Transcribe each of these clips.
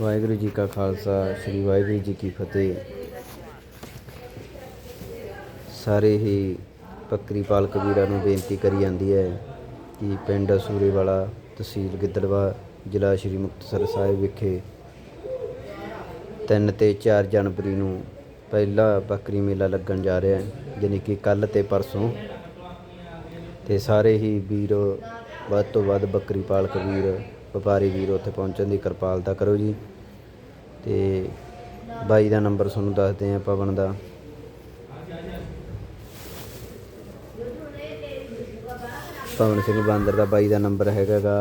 ਵਾਹਿਗੁਰੂ ਜੀ ਕਾ ਖਾਲਸਾ, ਸ੍ਰੀ ਵਾਹਿਗੁਰੂ ਜੀ ਕੀ ਫਤਿਹ। ਸਾਰੇ ਹੀ ਬੱਕਰੀ ਪਾਲਕ ਵੀਰਾਂ ਨੂੰ ਬੇਨਤੀ ਕਰੀ ਜਾਂਦੀ ਹੈ ਕਿ ਪਿੰਡ ਸੂਰੇਵਾਲਾ ਤਹਿਸੀਲ ਗਿੱਦੜਵਾ, ਜ਼ਿਲ੍ਹਾ ਸ਼੍ਰੀ ਮੁਕਤਸਰ ਸਾਹਿਬ ਵਿਖੇ 3 ਤੇ 4 ਜਨਵਰੀ ਨੂੰ ਪਹਿਲਾ ਬੱਕਰੀ ਮੇਲਾ ਲੱਗਣ ਜਾ ਰਿਹਾ ਹੈ, ਯਾਨੀ ਕਿ ਕੱਲ ਤੇ ਪਰਸੋਂ। ਤੇ ਸਾਰੇ ਹੀ ਵੀਰ ਵੱਧ ਤੋਂ ਵੱਧ ਬੱਕਰੀ ਪਾਲਕ ਵੀਰ ਵਪਾਰੀ ਵੀਰ ਉੱਥੇ ਪਹੁੰਚਣ ਦੀ ਕਿਰਪਾਲਤਾ ਕਰੋ ਜੀ। ਤੇ ਬਾਈ ਦਾ ਨੰਬਰ ਤੁਹਾਨੂੰ ਦੱਸਦੇ ਆ ਪਵਨ ਦਾ। ਪਵਨ ਸਿੰਘ ਬਾਂਦਰ ਦਾ ਬਾਈ ਦਾ ਨੰਬਰ ਹੈਗਾ ਗਾ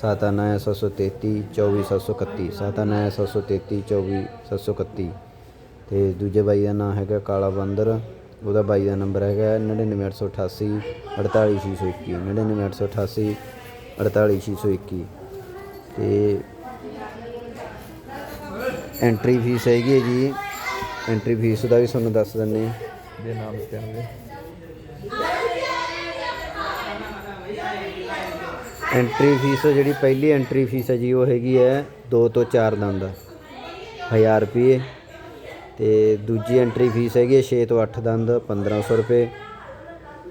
9733 24731 9733 24731 ਤੇ ਦੂਜੇ ਬਾਈ ਦਾ ਨਾਮ ਹੈਗਾ ਕਾਲਾ ਬਾਂਦਰ, ਉਹਦਾ ਬਾਈ ਦਾ ਨੰਬਰ ਹੈਗਾ 99888 48621 99888 48621 ਤੇ ਐਂਟਰੀ ਫੀਸ ਹੈਗੀ ਹੈ ਜੀ। ਐਂਟਰੀ ਫੀਸ ਦਾ ਵੀ ਤੁਹਾਨੂੰ ਦੱਸ ਦਿੰਨੇ ਦੇ ਨਾਮ ਕਹਿਣਗੇ? ਐਂਟਰੀ ਫੀਸ ਜਿਹੜੀ ਪਹਿਲੀ ਐਂਟਰੀ ਫੀਸ ਹੈ ਜੀ ਉਹ ਹੈਗੀ ਹੈ 2 ਤੋਂ 4 ਦੰਦ 1000 ਰੁਪਏ। ਤੇ ਦੂਜੀ ਐਂਟਰੀ ਫੀਸ ਹੈਗੀ ਹੈ 6 ਤੋਂ 8 ਦੰਦ 1500 ਰੁਪਏ।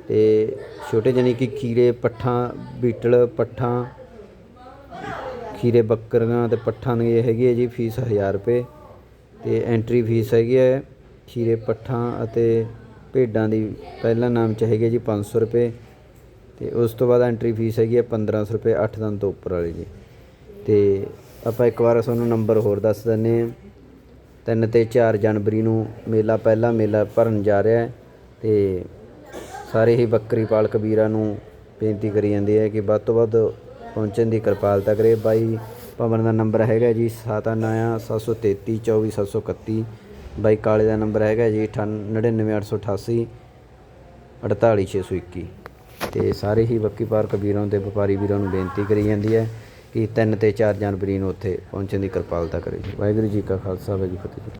ਤੇ ਛੋਟੇ ਜਾਨੀ ਕਿ ਖੀਰੇ ਪੱਠਾਂ ਬੀਟਲ ਪੱਠਾਂ ਖੀਰੇ ਬੱਕਰੀਆਂ ਤੇ ਪੱਠਾਂ ਦੀ ਇਹ ਹੈਗੀ ਹੈ ਜੀ ਫੀਸ 1000 ਰੁਪਏ ਤੇ ਐਂਟਰੀ ਫੀਸ ਹੈਗੀ ਹੈ ਖੀਰੇ ਪੱਠਾਂ ਅਤੇ ਭੇਡਾਂ ਦੀ ਪਹਿਲਾ ਨਾਮ ਚ ਹੈਗੀ ਹੈ ਜੀ 500 ਰੁਪਏ ਤੇ ਉਸ ਤੋਂ ਬਾਅਦ ਐਂਟਰੀ ਫੀਸ ਹੈਗੀ ਹੈ 1500 ਰੁਪਏ 8 ਦਿਨ ਤੋਂ ਉੱਪਰ ਵਾਲੀ ਜੀ। ਤੇ ਆਪਾਂ ਇੱਕ ਵਾਰ ਤੁਹਾਨੂੰ ਨੰਬਰ ਹੋਰ ਦੱਸ ਦਿੰਨੇ ਆ 3 ਤੇ 4 ਜਨਵਰੀ ਨੂੰ ਮੇਲਾ ਪਹਿਲਾ ਮੇਲਾ ਭਰਨ ਜਾ ਰਿਹਾ ਹੈ ਤੇ ਸਾਰੇ ਹੀ ਬੱਕਰੀ ਪਾਲਕ ਵੀਰਾਂ ਨੂੰ ਬੇਨਤੀ ਕਰੀ ਜਾਂਦੀ ਹੈ ਕਿ ਵੱਧ ਤੋਂ ਵੱਧ ਪਹੁੰਚਣ ਦੀ ਕਿਰਪਾਲਤਾ ਕਰੇ। ਬਾਈ ਭਵਨ ਦਾ ਨੰਬਰ ਹੈਗਾ ਜੀ 7973324731 ਬਾਈ ਕਾਲੇ ਦਾ ਨੰਬਰ ਹੈਗਾ ਜੀ 99888 48621 ਤੇ ਸਾਰੇ ਹੀ ਬੱਕੀ ਪਾਰਕ ਵੀਰਾਂ ਤੇ ਵਪਾਰੀ ਵੀਰਾਂ ਨੂੰ ਬੇਨਤੀ ਕਰੀ ਜਾਂਦੀ ਹੈ ਕਿ 3 ਤੇ 4 ਜਨਵਰੀ ਨੂੰ ਉੱਥੇ ਪਹੁੰਚਣ ਦੀ ਕਿਰਪਾਲਤਾ ਕਰੇ ਵਾਹਿਗੁਰੂ ਜੀ ਕਾ ਖਾਲਸਾ, ਵਾਹਿਗੁਰੂ ਜੀ ਫਤਿਹ। ਜੀ